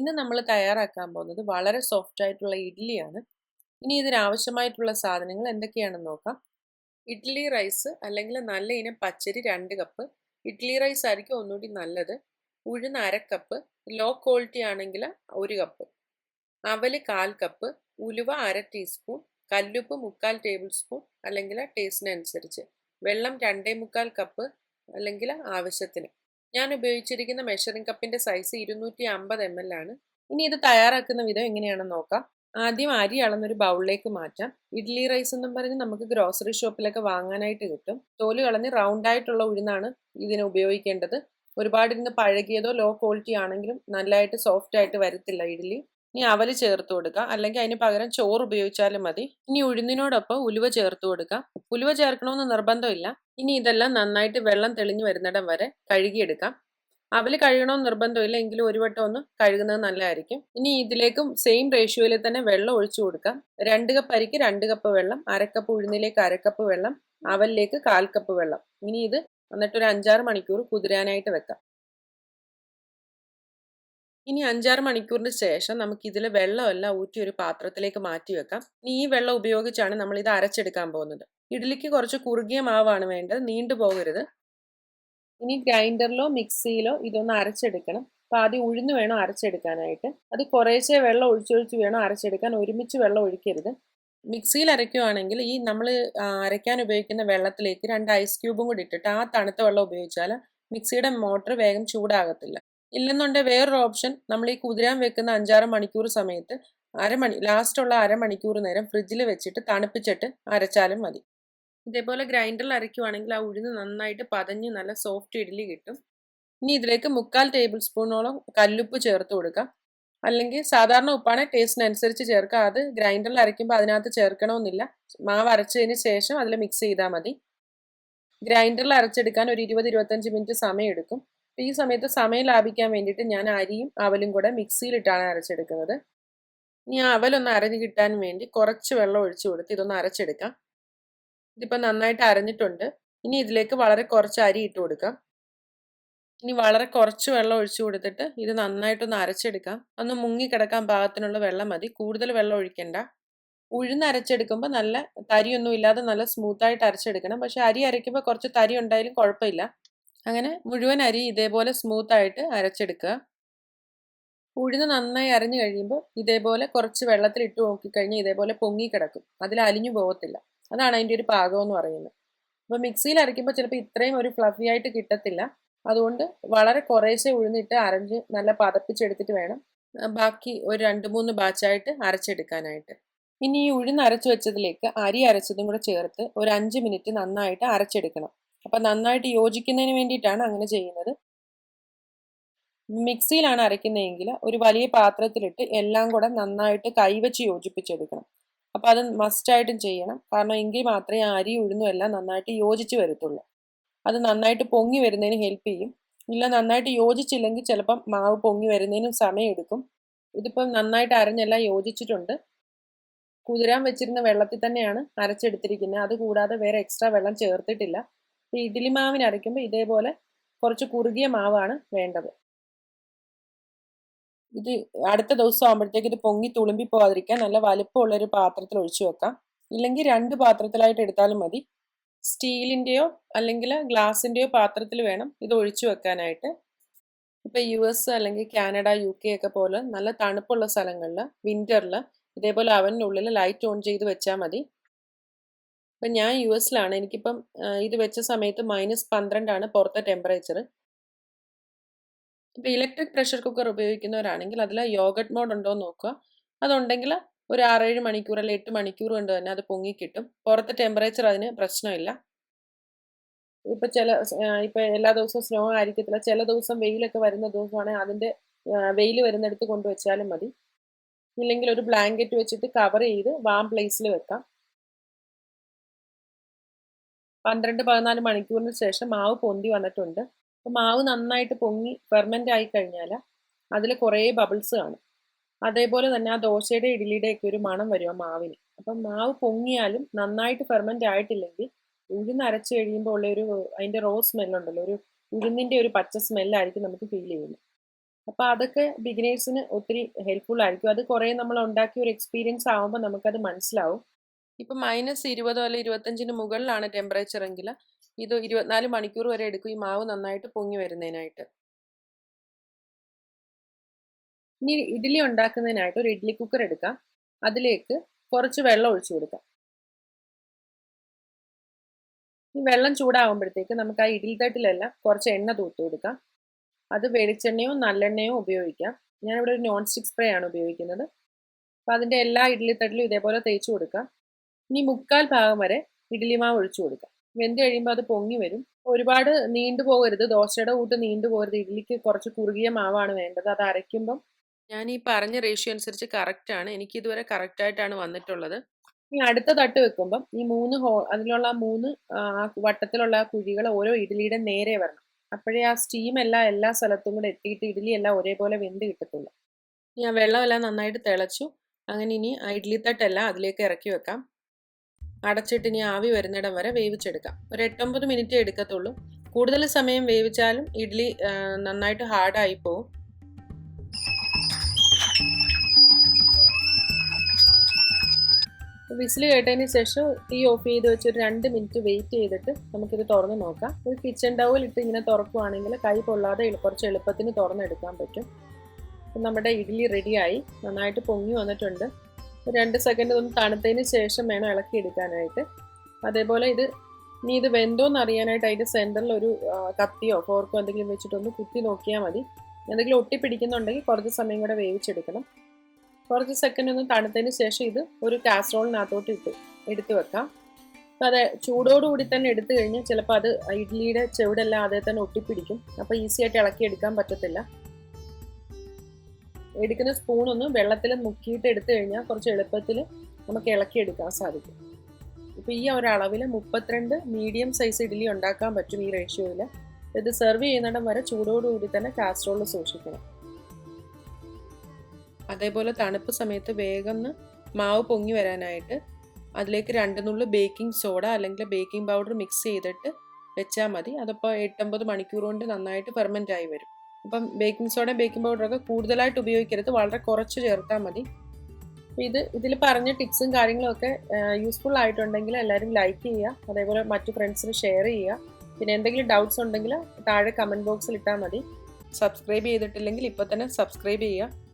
ഇന്ന് നമ്മൾ തയ്യാറാക്കാൻ പോകുന്നത് വളരെ സോഫ്റ്റ് ആയിട്ടുള്ള ഇഡ്ഡലിയാണ് ഇനി ഇതിനാവശ്യമായിട്ടുള്ള സാധനങ്ങൾ എന്തൊക്കെയാണെന്ന് നോക്കാം. ഇഡ്ഡലി റൈസ് അല്ലെങ്കിൽ നല്ല ഇനം പച്ചരി രണ്ട് കപ്പ് ഇഡ്ഡലി റൈസ് ആയിരിക്കും ഒന്നുകൂടി നല്ലത്. ഉഴുന്ന് അരക്കപ്പ് കപ്പ് ലോ ക്വാളിറ്റി ആണെങ്കിൽ ഒരു കപ്പ് അവൽ കാൽ കപ്പ് ഉലുവ അര ടീസ്പൂൺ കല്ലുപ്പ് മുക്കാൽ ടേബിൾ സ്പൂൺ അല്ലെങ്കിൽ ടേസ്റ്റിനനുസരിച്ച് വെള്ളം രണ്ടേ മുക്കാൽ കപ്പ് അല്ലെങ്കിൽ ആവശ്യത്തിന്. ഞാൻ ഉപയോഗിച്ചിരിക്കുന്ന മെഷറിംഗ് കപ്പിന്റെ സൈസ് ഇരുന്നൂറ്റി അമ്പത് എം എൽ ആണ്. ഇനി ഇത് തയ്യാറാക്കുന്ന വിധം എങ്ങനെയാണെന്ന് നോക്കാം. ആദ്യം അരി അളന്നൊരു ബൗളിലേക്ക് മാറ്റാം. ഇഡ്ഡലി റൈസ് എന്നും പറഞ്ഞ് നമുക്ക് ഗ്രോസറി ഷോപ്പിലൊക്കെ വാങ്ങാനായിട്ട് കിട്ടും. തോൽ കളഞ്ഞ് റൗണ്ട് ആയിട്ടുള്ള ഉഴുന്നാണ് ഇതിന് ഉപയോഗിക്കേണ്ടത്. ഒരുപാട് ഇരുന്ന് പഴകിയതോ ലോ ക്വാളിറ്റി ആണെങ്കിലും നല്ലതായിട്ട് സോഫ്റ്റ് ആയിട്ട് വരത്തില്ല ഇഡ്ഡലി ഇനി അവൽ ചേർത്ത് കൊടുക്കുക അല്ലെങ്കിൽ അതിന് പകരം ചോറ് ഉപയോഗിച്ചാലും മതി. ഇനി ഉഴുന്നിനോടൊപ്പം ഉലുവ ചേർത്ത് കൊടുക്കുക ഉലുവ ചേർക്കണമെന്ന് നിർബന്ധമില്ല. ഇനി ഇതെല്ലാം നന്നായിട്ട് വെള്ളം തെളിഞ്ഞു വരുന്നിടം വരെ കഴുകിയെടുക്കാം. അവൽ കഴുകണമെന്ന് നിർബന്ധമില്ല. എങ്കിലും ഒരു വട്ടം ഒന്ന് കഴുകുന്നത് നല്ലതായിരിക്കും. ഇനി ഇതിലേക്കും സെയിം റേഷ്യോയിൽ തന്നെ വെള്ളം ഒഴിച്ചു കൊടുക്കാം. രണ്ട് കപ്പ് അരിക്ക് രണ്ട് കപ്പ് വെള്ളം അരക്കപ്പ് ഉഴുന്നിലേക്ക് അരക്കപ്പ് വെള്ളം അവലിലേക്ക് കാൽ കപ്പ് വെള്ളം. ഇനി ഇത് എന്നിട്ട് ഒരു അഞ്ചാറ് മണിക്കൂർ കുതിരാനായിട്ട് വെക്കാം. ഇനി അഞ്ചാറ് മണിക്കൂറിന് ശേഷം നമുക്ക് ഇതിൽ വെള്ളമെല്ലാം ഊറ്റി ഒരു പാത്രത്തിലേക്ക് മാറ്റി വെക്കാം. ഇനി ഈ വെള്ളം ഉപയോഗിച്ചാണ് നമ്മൾ ഇത് അരച്ചെടുക്കാൻ പോകുന്നത്. ഇഡ്ഡലിക്ക് കുറച്ച് കുറുകിയ മാവാണ് വേണ്ടത്. നീണ്ടു പോകരുത്. ഇനി ഗ്രൈൻഡറിലോ മിക്സിയിലോ ഇതൊന്ന് അരച്ചെടുക്കണം. അപ്പോൾ ആദ്യം ഉഴുന്ന് വേണം അരച്ചെടുക്കാനായിട്ട്. അത് കുറേശ്ശെ വെള്ളം ഒഴിച്ചൊഴിച്ച് വേണം അരച്ചെടുക്കാൻ. ഒരുമിച്ച് വെള്ളം ഒഴിക്കരുത്. മിക്സിയിൽ അരയ്ക്കുവാണെങ്കിൽ ഈ നമ്മൾ അരയ്ക്കാൻ ഉപയോഗിക്കുന്ന വെള്ളത്തിലേക്ക് രണ്ട് ഐസ് ക്യൂബും കൂടി ഇട്ടിട്ട് ആ തണുത്ത വെള്ളം ഉപയോഗിച്ചാൽ മിക്സിയുടെ മോട്ടർ വേഗം ചൂടാകത്തില്ല. ഇല്ലെന്നുണ്ടെങ്കിൽ വേറൊരു ഓപ്ഷൻ നമ്മൾ ഈ കുതിരാൻ വെക്കുന്ന അഞ്ചാറ് മണിക്കൂർ സമയത്ത് അരമണി ലാസ്റ്റുള്ള അരമണിക്കൂർ നേരം ഫ്രിഡ്ജിൽ വെച്ചിട്ട് തണുപ്പിച്ചിട്ട് അരച്ചാലും മതി. ഇതേപോലെ ഗ്രൈൻഡറിൽ അരയ്ക്കുവാണെങ്കിൽ ആ ഉഴുന്ന് നന്നായിട്ട് പതഞ്ഞ് നല്ല സോഫ്റ്റ് ഇഡ്ഡലി കിട്ടും. ഇനി ഇതിലേക്ക് മുക്കാൽ ടേബിൾ സ്പൂണോളം കല്ലുപ്പ് ചേർത്ത് കൊടുക്കാം. അല്ലെങ്കിൽ സാധാരണ ഉപ്പാണ് ടേസ്റ്റിനനുസരിച്ച് ചേർക്കുക അത് ഗ്രൈൻഡറിൽ അരയ്ക്കുമ്പോൾ അതിനകത്ത് ചേർക്കണമെന്നില്ല. മാവ് അരച്ചതിന് ശേഷം അതിൽ മിക്സ് ചെയ്താൽ മതി. ഗ്രൈൻഡറിൽ അരച്ചെടുക്കാൻ ഒരു ഇരുപത് ഇരുപത്തഞ്ച് മിനിറ്റ് സമയം എടുക്കും ഈ സമയത്ത് സമയം ലാഭിക്കാൻ വേണ്ടിയിട്ട് ഞാൻ അരിയും അവലും കൂടെ മിക്സിയിലിട്ടാണ് അരച്ചെടുക്കുന്നത്. ഇനി അവലൊന്ന് അരഞ്ഞ് കിട്ടാൻ വേണ്ടി കുറച്ച് വെള്ളം ഒഴിച്ചു കൊടുത്ത് ഇതൊന്ന് അരച്ചെടുക്കാം. ഇതിപ്പോൾ നന്നായിട്ട് അരഞ്ഞിട്ടുണ്ട്. ഇനി ഇതിലേക്ക് വളരെ കുറച്ച് അരി ഇട്ട് കൊടുക്കാം. ഇനി വളരെ കുറച്ച് വെള്ളം ഒഴിച്ചു കൊടുത്തിട്ട് ഇത് നന്നായിട്ടൊന്ന് അരച്ചെടുക്കാം. ഒന്ന് മുങ്ങിക്കിടക്കാൻ പാകത്തിനുള്ള വെള്ളം മതി. കൂടുതൽ വെള്ളം ഒഴിക്കണ്ട. ഉഴുന്ന് അരച്ചെടുക്കുമ്പോൾ നല്ല തരിയൊന്നും ഇല്ലാതെ നല്ല സ്മൂത്തായിട്ട് അരച്ചെടുക്കണം. പക്ഷെ അരി അരയ്ക്കുമ്പോൾ കുറച്ച് തരി ഉണ്ടായാലും കുഴപ്പമില്ല. അങ്ങനെ മുഴുവൻ അരി ഇതേപോലെ സ്മൂത്ത് ആയിട്ട് അരച്ചെടുക്കുക. ഉഴുന്ന് നന്നായി അരഞ്ഞു കഴിയുമ്പോൾ ഇതേപോലെ കുറച്ച് വെള്ളത്തിൽ ഇട്ട് നോക്കിക്കഴിഞ്ഞാൽ ഇതേപോലെ പൊങ്ങി കിടക്കും. അതിൽ അലിഞ്ഞു പോകത്തില്ല. അതാണ് അതിന്റെ ഒരു പാകം എന്ന് പറയുന്നത്. അപ്പോൾ മിക്സിയിൽ അരയ്ക്കുമ്പോൾ ചിലപ്പോൾ ഇത്രയും ഒരു ഫ്ലഫി ആയിട്ട് കിട്ടത്തില്ല. അതുകൊണ്ട് വളരെ കുറേശ്ശെ ഉഴുന്നിട്ട് അരഞ്ഞ് നല്ല പതപ്പിച്ചെടുത്തിട്ട് വേണം. ബാക്കി ഒരു രണ്ട് മൂന്ന് ബാച്ചായിട്ട് അരച്ചെടുക്കാനായിട്ട്. ഇനി ഈ ഉഴുന്ന് അരച്ചു വെച്ചതിലേക്ക് അരി അരച്ചതും കൂടെ ചേർത്ത് ഒരു അഞ്ച് മിനിറ്റ് നന്നായിട്ട് അരച്ചെടുക്കണം. അപ്പം നന്നായിട്ട് യോജിക്കുന്നതിന് വേണ്ടിയിട്ടാണ് അങ്ങനെ ചെയ്യുന്നത്. മിക്സിയിലാണ് അരയ്ക്കുന്നതെങ്കിൽ ഒരു വലിയ പാത്രത്തിലിട്ട് എല്ലാം കൂടെ നന്നായിട്ട് കൈവച്ച് യോജിപ്പിച്ചെടുക്കണം. അപ്പോൾ അത് മസ്റ്റായിട്ടും ചെയ്യണം. കാരണം എങ്കിൽ മാത്രമേ അരി ഉഴുന്നും എല്ലാം നന്നായിട്ട് യോജിച്ച് വരത്തുള്ളൂ. അത് നന്നായിട്ട് പൊങ്ങി വരുന്നതിന് ഹെൽപ്പ് ചെയ്യും. ഇല്ല നന്നായിട്ട് യോജിച്ചില്ലെങ്കിൽ ചിലപ്പം മാവ് പൊങ്ങി വരുന്നതിനും സമയമെടുക്കും ഇതിപ്പം നന്നായിട്ട് അരഞ്ഞെല്ലാം യോജിച്ചിട്ടുണ്ട്. കുതിരാൻ വെച്ചിരുന്ന വെള്ളത്തിൽ തന്നെയാണ് അരച്ചെടുത്തിരിക്കുന്നത്. അത് കൂടാതെ വേറെ എക്സ്ട്രാ വെള്ളം ചേർത്തിട്ടില്ല. ഈ ഇഡ്ഡലി മാവിന് അരയ്ക്കുമ്പോൾ ഇതേപോലെ കുറച്ച് കുറുകിയ മാവാണ് വേണ്ടത്. ഇത് അടുത്ത ദിവസം ആകുമ്പോഴത്തേക്ക് ഇത് പൊങ്ങി തുളുമ്പി പോകാതിരിക്കാൻ നല്ല വലുപ്പമുള്ള ഒരു പാത്രത്തിൽ ഒഴിച്ചു വെക്കാം. ഇല്ലെങ്കിൽ രണ്ട് പാത്രത്തിലായിട്ട് എടുത്താലും മതി. സ്റ്റീലിന്റെയോ അല്ലെങ്കിൽ ഗ്ലാസിന്റെയോ പാത്രത്തിൽ വേണം ഇത് ഒഴിച്ചു വെക്കാനായിട്ട്. ഇപ്പോൾ യു എസ് അല്ലെങ്കിൽ കാനഡ യു കെ ഒക്കെ പോലെ നല്ല തണുപ്പുള്ള സ്ഥലങ്ങളിൽ വിന്ററിൽ ഇതേപോലെ അവനുള്ളിൽ ലൈറ്റ് ഓൺ ചെയ്ത് വെച്ചാൽ മതി. ഇപ്പം ഞാൻ യു എസിലാണ്. എനിക്കിപ്പം ഇത് വെച്ച സമയത്ത് മൈനസ് പന്ത്രണ്ടാണ് പുറത്തെ ടെമ്പറേച്ചർ ഇപ്പോൾ ഇലക്ട്രിക് പ്രഷർ കുക്കർ ഉപയോഗിക്കുന്നവരാണെങ്കിൽ അതിൽ യോഗട്ട് മോഡ് ഉണ്ടോ എന്ന് നോക്കുക. അതുണ്ടെങ്കിൽ ഒരു ആറേഴ് മണിക്കൂർ അല്ലെങ്കിൽ എട്ട് മണിക്കൂർ കൊണ്ട് തന്നെ അത് പൊങ്ങിക്കിട്ടും പുറത്തെ ടെമ്പറേച്ചർ അതിന് പ്രശ്നമില്ല. ഇപ്പം ചില ഇപ്പം എല്ലാ ദിവസവും സ്നോ ആയിരിക്കത്തില്ല. ചില ദിവസം വെയിലൊക്കെ വരുന്ന ദിവസമാണെങ്കിൽ അതിന്റെ വെയിൽ വരുന്നിടത്ത് കൊണ്ടുവച്ചാലും മതി. ഇല്ലെങ്കിൽ ഒരു ബ്ലാങ്കറ്റ് വെച്ചിട്ട് കവർ ചെയ്ത് വാം പ്ലേസിൽ വെക്കാം. പന്ത്രണ്ട് പതിനാല് മണിക്കൂറിന് ശേഷം മാവ് പൊന്തി വന്നിട്ടുണ്ട്. അപ്പോൾ മാവ് നന്നായിട്ട് പൊങ്ങി ഫെർമെന്റ് ആയി കഴിഞ്ഞാൽ അതിൽ കുറേ ബബിൾസ് കാണും. അതേപോലെ തന്നെ ആ ദോശയുടെ ഇഡ്ഡലിയുടെയൊക്കെ ഒരു മണം വരും ആ മാവിന്. അപ്പം മാവ് പൊങ്ങിയാലും നന്നായിട്ട് ഫെർമെന്റ് ആയിട്ടില്ലെങ്കിൽ ഉഴുന്ന് അരച്ച് കഴിയുമ്പോൾ ഉള്ള ഒരു അതിന്റെ റോ സ്മെല്ലുണ്ടല്ലോ ഒരു ഉഴുന്നിന്റെ ഒരു പച്ച സ്മെല്ലായിരിക്കും നമുക്ക് ഫീൽ ചെയ്യുന്നത്. അപ്പോൾ അതൊക്കെ ബിഗിനേഴ്സിന് ഒത്തിരി ഹെൽപ്ഫുൾ ആയിരിക്കും. അത് കുറേ നമ്മൾ ഉണ്ടാക്കിയ ഒരു എക്സ്പീരിയൻസ് ആകുമ്പോൾ നമുക്കത് മനസ്സിലാവും. ഇപ്പം മൈനസ് ഇരുപതോ അല്ലെങ്കിൽ ഇരുപത്തഞ്ചിന് മുകളിലാണ് ടെമ്പറേച്ചർ എങ്കിൽ ഇത് ഇരുപത്തിനാല് മണിക്കൂർ വരെ എടുക്കും ഈ മാവ് നന്നായിട്ട് പൊങ്ങി വരുന്നതിനായിട്ട്. ഇനി ഇഡ്ഡലി ഉണ്ടാക്കുന്നതിനായിട്ട് ഒരു ഇഡ്ഡലി കുക്കർ എടുക്കാം. അതിലേക്ക് കുറച്ച് വെള്ളം ഒഴിച്ചു കൊടുക്കാം. ഈ വെള്ളം ചൂടാകുമ്പോഴത്തേക്ക് നമുക്ക് ആ ഇഡ്ഡലി തട്ടിലെല്ലാം കുറച്ച് എണ്ണ തൂത്ത് കൊടുക്കാം. അത് വെളിച്ചെണ്ണയോ നല്ലെണ്ണയോ ഉപയോഗിക്കാം. ഞാനിവിടെ ഒരു നോൺ സ്റ്റിക് സ്പ്രേ ആണ് ഉപയോഗിക്കുന്നത്. അപ്പോൾ അതിന്റെ എല്ലാ ഇഡ്ഡലി തട്ടിലും ഇതേപോലെ തേച്ച് കൊടുക്കാം. ഇനി മുക്കാൽ ഭാഗം വരെ ഇഡ്ഡലി മാവ് ഒഴിച്ചു കൊടുക്കാം. വെന്ത് കഴിയുമ്പോൾ അത് പൊങ്ങി വരും. ഒരുപാട് നീണ്ടു പോകരുത്. ദോശയുടെ കൂട്ട് നീണ്ടു പോകരുത്. ഇഡ്ഡലിക്ക് കുറച്ച് കുറുകിയ മാവാണ് വേണ്ടത്. അത് അരയ്ക്കുമ്പം ഞാൻ ഈ പറഞ്ഞ റേഷ്യോ അനുസരിച്ച് കറക്റ്റ് ആണ്. എനിക്ക് ഇതുവരെ കറക്റ്റ് ആയിട്ടാണ് വന്നിട്ടുള്ളത്. ഈ അടുത്ത തട്ട് വെക്കുമ്പം ഈ മൂന്ന് ഹോ അതിലുള്ള മൂന്ന് വട്ടത്തിലുള്ള കുഴികൾ ഓരോ ഇഡ്ഡലിയുടെ നേരെ വരണം. അപ്പോഴേ ആ സ്റ്റീം എല്ലാം എല്ലാ സ്ഥലത്തും കൂടെ എത്തിയിട്ട് ഇഡ്ഡലി എല്ലാം ഒരേപോലെ വെന്ത് കിട്ടത്തുള്ളൂ. ഞാൻ വെള്ളമെല്ലാം നന്നായിട്ട് തിളച്ചു. അങ്ങനെ ഇനി ആ ഇഡ്ഡലി തട്ടെല്ലാം അതിലേക്ക് ഇറക്കി വെക്കാം. അടച്ചിട്ട് ഇനി ആവി വരുന്നിടം വരെ വേവിച്ചെടുക്കാം. ഒരു എട്ടൊമ്പത് മിനിറ്റ് എടുക്കത്തുള്ളൂ. കൂടുതൽ സമയം വേവിച്ചാലും ഇഡ്ഡലി നന്നായിട്ട് ഹാർഡായി പോവും. വിസിൽ കേട്ടതിന് ശേഷം തീ ഓഫ് ചെയ്ത് വെച്ച് ഒരു രണ്ട് മിനിറ്റ് വെയിറ്റ് ചെയ്തിട്ട് നമുക്കിത് തുറന്ന് നോക്കാം. ഒരു കിച്ചൺ ടവൽ ഇട്ട് ഇങ്ങനെ തുറക്കുവാണെങ്കിൽ കൈ പൊള്ളാതെ കുറച്ച് എളുപ്പത്തിന് തുറന്നെടുക്കാൻ പറ്റും. നമ്മുടെ ഇഡ്ഡലി റെഡിയായി നന്നായിട്ട് പൊങ്ങി വന്നിട്ടുണ്ട്. രണ്ട് സെക്കൻഡ് ഒന്ന് തണുത്തതിന് ശേഷം വേണം ഇളക്കി എടുക്കാനായിട്ട്. അതേപോലെ ഇത് ഇനി ഇത് വെന്തോന്ന് അറിയാനായിട്ട് അതിന്റെ സെന്ററിൽ ഒരു കത്തിയോ ഫോർക്കോ എന്തെങ്കിലും വെച്ചിട്ടൊന്ന് കുത്തി നോക്കിയാൽ മതി. എന്തെങ്കിലും ഒട്ടിപ്പിടിക്കുന്നുണ്ടെങ്കിൽ കുറച്ച് സമയം കൂടെ വേവിച്ചെടുക്കണം. കുറച്ച് സെക്കൻഡ് ഒന്ന് തണുത്തതിന് ശേഷം ഇത് ഒരു കാസറോളിനകത്തോട്ട് ഇട്ട് എടുത്തു വെക്കാം. അപ്പം അത് ചൂടോടുകൂടി തന്നെ എടുത്തു കഴിഞ്ഞാൽ ചിലപ്പോൾ അത് ഇഡ്ഡലിയുടെ ചെവിടെല്ലാം അതേ തന്നെ ഒട്ടിപ്പിടിക്കും. അപ്പോൾ ഈസി ആയിട്ട് ഇളക്കി എടുക്കാൻ പറ്റത്തില്ല. എടുക്കുന്ന സ്പൂൺ ഒന്ന് വെള്ളത്തിൽ മുക്കിയിട്ട് എടുത്തു കഴിഞ്ഞാൽ കുറച്ച് എളുപ്പത്തിൽ നമുക്ക് ഇളക്കി എടുക്കാൻ സാധിക്കും. ഇപ്പോൾ ഈ ഒരു അളവിൽ മുപ്പത്തിരണ്ട് മീഡിയം സൈസ് ഇഡ്ഡലി ഉണ്ടാക്കാൻ പറ്റും ഈ റേഷ്യോയിൽ ഇത് സെർവ് ചെയ്യുന്നിടം വരെ ചൂടോടുകൂടി തന്നെ കാസറോളിൽ സൂക്ഷിക്കണം. അതേപോലെ തണുപ്പ് സമയത്ത് വേഗം മാവ് പൊങ്ങി വരാനായിട്ട് അതിലേക്ക് രണ്ട് നുള്ളു ബേക്കിംഗ് സോഡ അല്ലെങ്കിൽ ബേക്കിംഗ് പൗഡർ മിക്സ് ചെയ്തിട്ട് വെച്ചാൽ മതി. അതപ്പോൾ എട്ടൊമ്പത് മണിക്കൂർ കൊണ്ട് നന്നായിട്ട് ഫെർമെന്റ് ആയി വരും. അപ്പം ബേക്കിംഗ് സോഡ ബേക്കിംഗ് പൗഡറൊക്കെ കൂടുതലായിട്ട് ഉപയോഗിക്കരുത്. വളരെ കുറച്ച് ചേർത്താൽ മതി. ഇത് ഇതിൽ പറഞ്ഞ ടിപ്സും കാര്യങ്ങളൊക്കെ യൂസ്ഫുൾ ആയിട്ടുണ്ടെങ്കിൽ എല്ലാവരും ലൈക്ക് ചെയ്യുക. അതേപോലെ മറ്റു ഫ്രണ്ട്സിന് ഷെയർ ചെയ്യുക. പിന്നെ എന്തെങ്കിലും ഡൗട്ട്സ് ഉണ്ടെങ്കിൽ താഴെ കമന്റ് ബോക്സിൽ ഇട്ടാൽ മതി. സബ്സ്ക്രൈബ് ചെയ്തിട്ടില്ലെങ്കിൽ ഇപ്പോൾ തന്നെ സബ്സ്ക്രൈബ് ചെയ്യുക.